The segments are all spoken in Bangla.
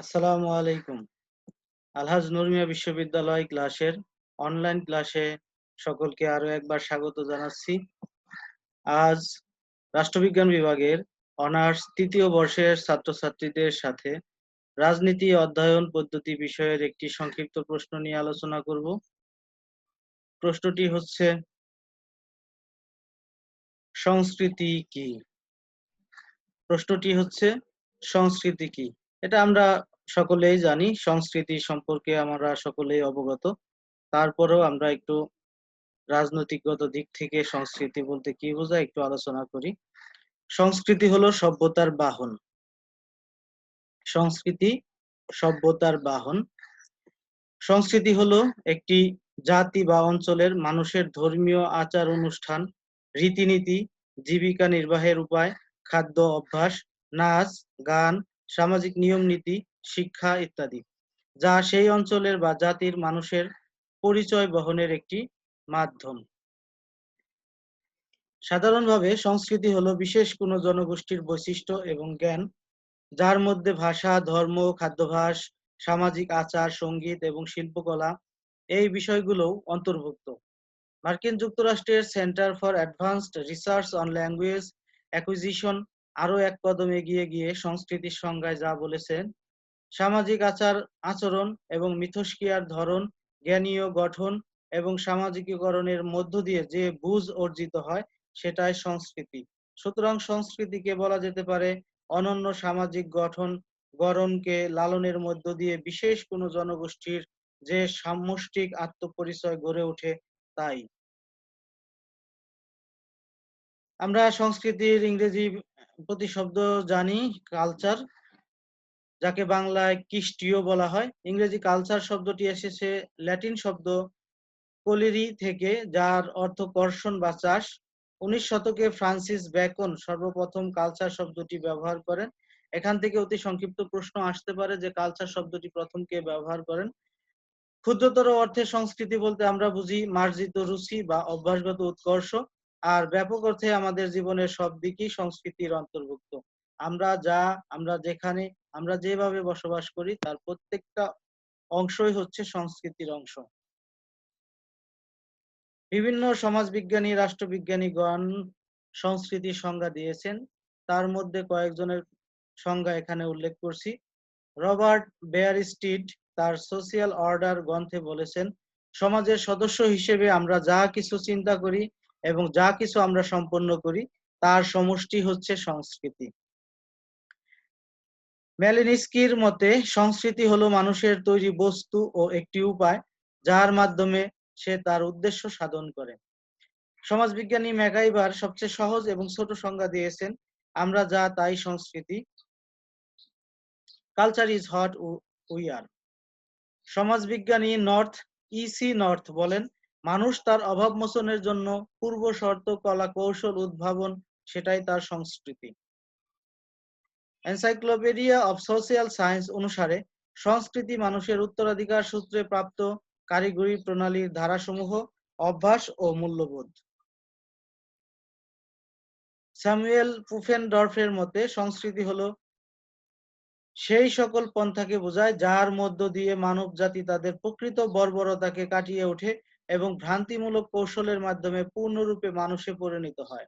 আসসালামু আলাইকুম। আলহাজ নুরমিয়া বিশ্ববিদ্যালয় ক্লাসের অনলাইন ক্লাসে সকলকে আরও একবার স্বাগত জানাচ্ছি। আজ রাষ্ট্রবিজ্ঞান বিভাগের অনার্স তৃতীয় বর্ষের ছাত্রছাত্রীদের সাথে রাজনীতি, অধ্যয়ন পদ্ধতি বিষয়ের একটি সংক্ষিপ্ত প্রশ্ন নিয়ে আলোচনা করব। প্রশ্নটি হচ্ছে, সংস্কৃতি কি? প্রশ্নটি হচ্ছে, সংস্কৃতি কি? এটা আমরা সকলেই জানি, সংস্কৃতি সম্পর্কে আমরা সকলেই অবগত। তারপরেও আমরা একটু রাজনৈতিকগত দিক থেকে সংস্কৃতি বলতে কি বোঝায় একটু আলোচনা করি। সংস্কৃতি হলো সভ্যতার বাহন। সংস্কৃতি, সভ্যতার বাহন। সংস্কৃতি হলো একটি জাতি বা অঞ্চলের মানুষের ধর্মীয় আচার অনুষ্ঠান, রীতিনীতি, জীবিকা নির্বাহের উপায়, খাদ্য অভ্যাস, নাচ, গান সামাজিক নিয়ম নীতি, শিক্ষা ইত্যাদি, যা সেই অঞ্চলের বা জাতির মানুষের পরিচয় বহনের একটি মাধ্যম। সাধারণভাবে সংস্কৃতি হলো বিশেষ কোনো জনগোষ্ঠীর বৈশিষ্ট্য এবং জ্ঞান, যার মধ্যে ভাষা, ধর্ম, খাদ্যাভ্যাস, সামাজিক আচার, সংগীত এবং শিল্পকলা এই বিষয়গুলোও অন্তর্ভুক্ত। মার্কিন যুক্তরাষ্ট্রের center for advanced research on language acquisition আরও এক কদম এগিয়ে গিয়ে সংস্কৃতির সংজ্ঞায় যা বলেছেন, সামাজিক আচার, আচরণ এবং মিথস্ক্রিয়ার ধরন, জ্ঞানীয় গঠন এবং সামাজিকীকরণের মধ্য দিয়ে যে বুঝ অর্জিত হয় সেটাই সংস্কৃতি। সুতরাং সংস্কৃতিকে বলা যেতে পারে অনন্য সামাজিক গঠন, গড়নকে লালনের মধ্য দিয়ে বিশেষ কোনো জনগোষ্ঠীর যে সামষ্টিক আত্মপরিচয় গড়ে ওঠে তাই। আমরা সংস্কৃতির ইংরেজি প্রতিশব্দ জানি কালচার যাকে বাংলায় কৃষ্টিও বলা হয়। ইংরেজি কালচার শব্দটি এসেছে ল্যাটিন শব্দ কলিরি থেকে, যার অর্থ কর্ষণ বা চাষ। উনিশ শতকে ফ্রান্সিস ব্যাকন সর্বপ্রথম কালচার শব্দটি ব্যবহার করেন। এখান থেকে অতি সংক্ষিপ্ত প্রশ্ন আসতে পারে যে কালচার শব্দটি প্রথম কে ব্যবহার করেন। ক্ষুদ্রতর অর্থে সংস্কৃতি বলতে আমরা বুঝি মার্জিত রুচি বা অভ্যাসগত উৎকর্ষ। আর ব্যাপক অর্থে আমাদের জীবনের সব দিকই সংস্কৃতির অন্তর্ভুক্ত। আমরা যা, আমরা যেখানে, আমরা যেভাবে বসবাস করি, তার প্রত্যেকটা অংশই হচ্ছে সংস্কৃতির অংশ। বিভিন্ন সমাজবিজ্ঞানী, রাষ্ট্রবিজ্ঞানীগণ সংস্কৃতির সংজ্ঞা দিয়েছেন। তার মধ্যে কয়েকজনের সংজ্ঞা এখানে উল্লেখ করছি। রবার্ট বেয়ারস্টিড তার সোশিয়াল অর্ডার গ্রন্থে বলেছেন, সমাজের সদস্য হিসেবে আমরা যা কিছু চিন্তা করি এবং যা কিছু আমরা সম্পন্ন করি, তার সমষ্টি হচ্ছে সংস্কৃতি। ম্যালিনিস্কির মতে, সংস্কৃতি হলো মানুষের তৈরি বস্তু ও একটি উপায়, যার মাধ্যমে সে তার উদ্দেশ্য সাধন করে। সমাজবিজ্ঞানী ম্যাগাইবার সবচেয়ে সহজ এবং ছোট সংজ্ঞা দিয়েছেন, আমরা যা, তাই সংস্কৃতি। Culture is what we are. সমাজবিজ্ঞানী north ইসি নর্থ বলেন মানুষ তার অভাব মোচনের জন্য পূর্ব শর্ত কলা কৌশল উদ্ভাবন, সেটাই তার সংস্কৃতি। এনসাইক্লোপিডিয়া অফ সোশিয়াল সায়েন্স অনুসারে, সংস্কৃতি মানুষের উত্তরাধিকার সূত্রে প্রাপ্ত কারিগরি প্রণালীর ধারাসমূহ, অভ্যাস ও মূল্যবোধ। স্যামুয়েল পুফেনডর্ফের মতে, সংস্কৃতি হলো সেই সকল পন্থাকে বোঝায়, যার মধ্য দিয়ে মানব জাতি তাদের প্রকৃত বর্বরতাকে কাটিয়ে ওঠে এবং ভ্রান্তিমূলক কৌশলের মাধ্যমে পূর্ণরূপে মানুষে পরিণত হয়।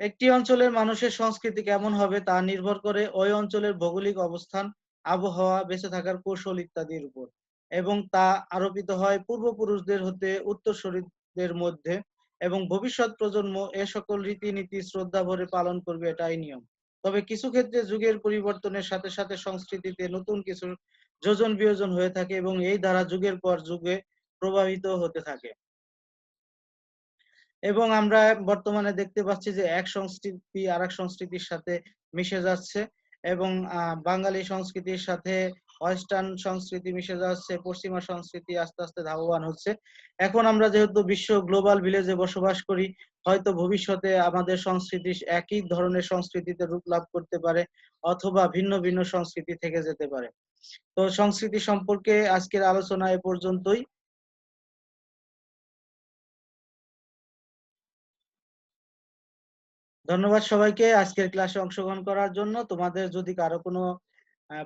একটি অঞ্চলের মানুষের সংস্কৃতি কেমন হবে তা নির্ভর করে ওই অঞ্চলের ভৌগোলিক অবস্থান, আবহাওয়া, বেঁচে থাকার কৌশল ইত্যাদির উপর এবং তা আরোপিত হয় পূর্বপুরুষদের হতে উত্তরসূরিদের মধ্যে এবং ভবিষ্যৎ প্রজন্ম এ সকল রীতিনীতি শ্রদ্ধা ভরে পালন করবে এটাই নিয়ম। তবে কিছু ক্ষেত্রে যুগের পরিবর্তনের সাথে সাথে সংস্কৃতিতে নতুন কিছু যোজন বিয়োজন হয়ে থাকে এবং এই দ্বারা যুগের পর যুগে প্রভাবিত হতে থাকে। এবং আমরা বর্তমানে দেখতে পাচ্ছি যে এক সংস্কৃতি আর এক সংস্কৃতির সাথে মিশে যাচ্ছে এবং বাঙালি সংস্কৃতির সাথে ওয়েস্টার্ন সংস্কৃতি মিশে যাচ্ছে, পশ্চিমা সংস্কৃতি আস্তে আস্তে ধাবমান হচ্ছে। এখন আমরা যেহেতু বিশ্ব গ্লোবাল ভিলেজে বসবাস করি, হয়তো ভবিষ্যতে আমাদের সংস্কৃতি একই ধরনের সংস্কৃতিতে রূপ লাভ করতে পারে অথবা ভিন্ন ভিন্ন সংস্কৃতি থেকে যেতে পারে। তো সংস্কৃতি সম্পর্কে আজকের আলোচনা এ পর্যন্তই। ধন্যবাদ সবাইকে আজকের ক্লাসে অংশগ্রহণ করার জন্য। তোমাদের যদি কারও কোনো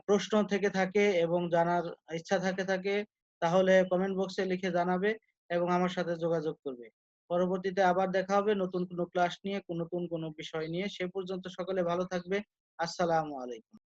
প্রশ্ন থেকে থাকে এবং জানার ইচ্ছা থাকে থাকে, তাহলে কমেন্ট বক্সে লিখে জানাবে এবং আমার সাথে যোগাযোগ করবে। পরবর্তীতে আবার দেখা হবে নতুন কোনো ক্লাস নিয়ে নতুন কোনো বিষয় নিয়ে। সে পর্যন্ত সকলে ভালো থাকবে। আসসালামু আলাইকুম।